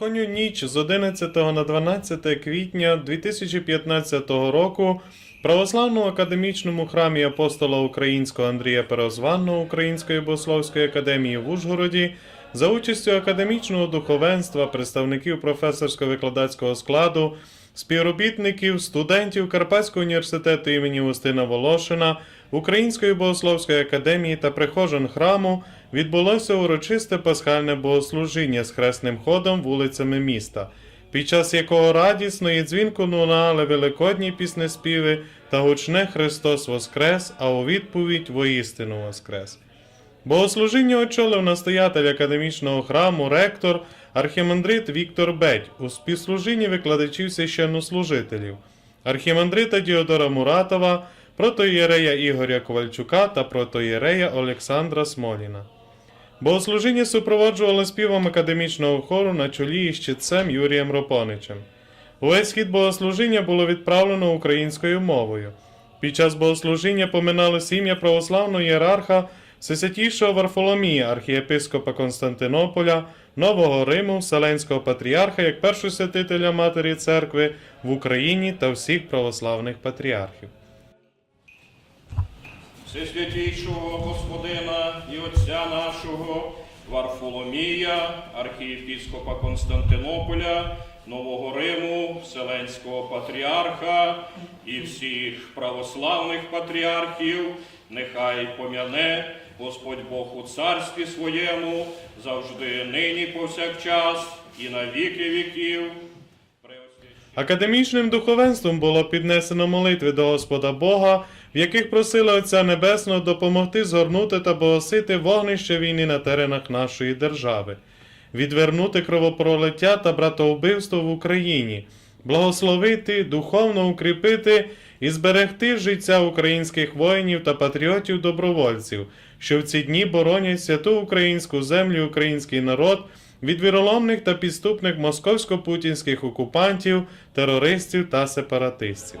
Великодню ніч з 11 на 12 квітня 2015 року в Православному академічному храмі апостола українського Андрія Перозванного Української богословської академії в Ужгороді за участю академічного духовенства, представників професорсько-викладацького складу, співробітників, студентів Карпатського університету імені Устина Волошина, Української богословської академії та прихожан храму відбулося урочисте пасхальне богослужіння з хресним ходом вулицями міста, під час якого радісно і дзвінко лунали великодні піснеспіви та гучне Христос Воскрес, а у відповідь воістину Воскрес. Богослужіння очолив настоятель академічного храму, ректор, архімандрит Віктор Бедь у співслужінні викладачів священнослужителів, архімандрита Діодора Муратова, протоєрея Ігоря Ковальчука та протоєрея Олександра Смоліна. Богослужіння супроводжувало співом академічного хору на чолі із читцем Юрієм Ропоничем. Увесь хід богослужіння було відправлено українською мовою. Під час богослужіння поминали ім'я православного ієрарха Всесвятійшого Варфоломія, архієпископа Константинополя, Нового Риму, Вселенського патріарха як першосвятителя Матері Церкви в Україні та всіх православних патріархів. Всесвятійшого Господина і Отця нашого Варфоломія, архієпіскопа Константинополя, Нового Риму, Вселенського патріарха і всіх православних патріархів, нехай пом'яне Господь Бог у царстві своєму, завжди нині повсякчас і на віки віків. Академічним духовенством було піднесено молитви до Господа Бога, в яких просили Отця Небесного допомогти згорнути та богосити вогнище війни на теренах нашої держави, відвернути кровопролиття та братовбивство в Україні, благословити, духовно укріпити і зберегти життя українських воїнів та патріотів-добровольців, що в ці дні боронять святу українську землю, український народ від віроломних та підступних московсько-путінських окупантів, терористів та сепаратистів.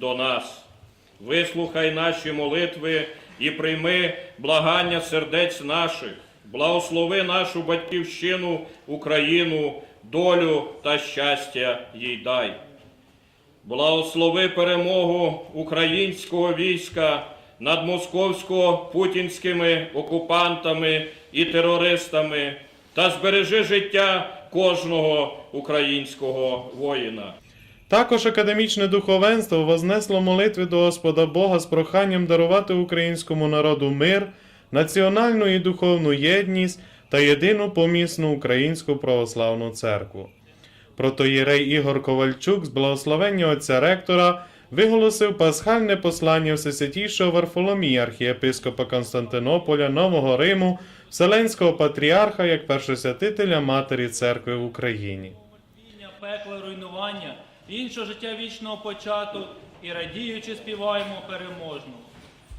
до нас. Вислухай наші молитви і прийми благання сердець наших, благослови нашу батьківщину, Україну, долю та щастя їй дай. Благослови перемогу українського війська над московсько-путінськими окупантами і терористами та збережи життя кожного українського воїна. Також академічне духовенство вознесло молитви до Господа Бога з проханням дарувати українському народу мир, національну і духовну єдність та єдину помісну українську православну церкву. Протоєрей Ігор Ковальчук з благословення отця ректора виголосив пасхальне послання Всесвятійшого Варфоломія, архієпископа Константинополя, Нового Риму, Вселенського патріарха як першосвятителя Матері Церкви в Україні. Пекла, руйнування, іншого життя вічного почату і радіючи співаємо переможну.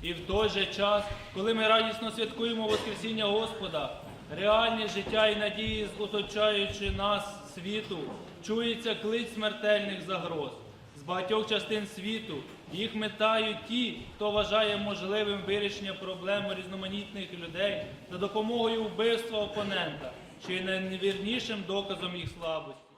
І в той же час, коли ми радісно святкуємо Воскресіння Господа, реальне життя і надії, оточаючи нас світу, чується клич смертельних загроз. З багатьох частин світу їх метають ті, хто вважає можливим вирішення проблем різноманітних людей за допомогою вбивства опонента, що є найневірнішим доказом їх слабості.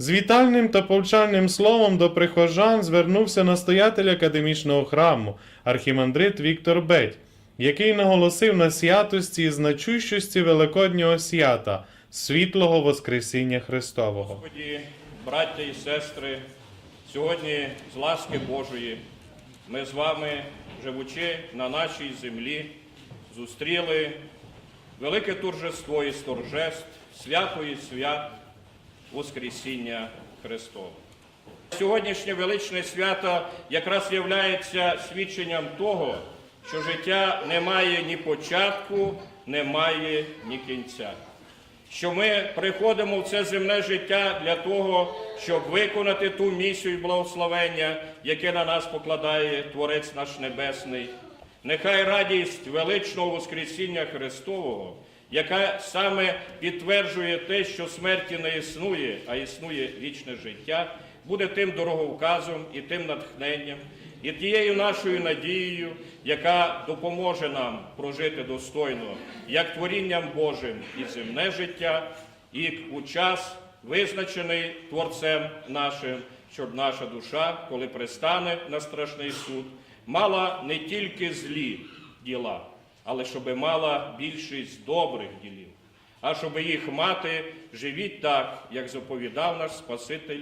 З вітальним та повчальним словом до прихожан звернувся настоятель академічного храму, архімандрит Віктор Бедь, який наголосив на святості і значущості Великоднього свята, світлого Воскресіння Христового. Господі, браття і сестри, сьогодні з ласки Божої ми з вами, живучи на нашій землі, зустріли велике торжество і торжеств, свято і свят Воскресіння Христова. Сьогоднішнє величне свято якраз є свідченням того, що життя не має ні початку, не має ні кінця. Що ми приходимо в це земне життя для того, щоб виконати ту місію і благословення, яке на нас покладає Творець наш Небесний. Нехай радість величного Воскресіння Христового, яка саме підтверджує те, що смерті не існує, а існує вічне життя, буде тим дороговказом і тим натхненням, і тією нашою надією, яка допоможе нам прожити достойно як творінням Божим і земне життя, і у час, визначений Творцем нашим, щоб наша душа, коли пристане на страшний суд, мала не тільки злі діла, але щоб мала більшість добрих ділів. А щоб їх мати, живіть так, як заповідав наш Спаситель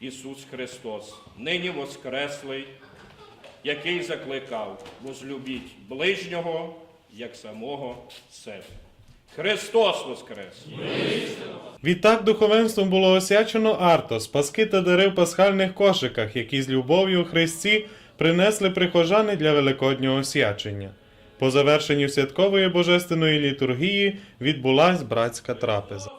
Ісус Христос, нині воскреслий, який закликав возлюбіть ближнього, як самого себе. Христос Воскрес! Відтак духовенством було осячено арто, спаски та дари в пасхальних кошиках, які з любов'ю Христі принесли прихожани для великоднього осячення. По завершенню святкової божественної літургії відбулась братська трапеза.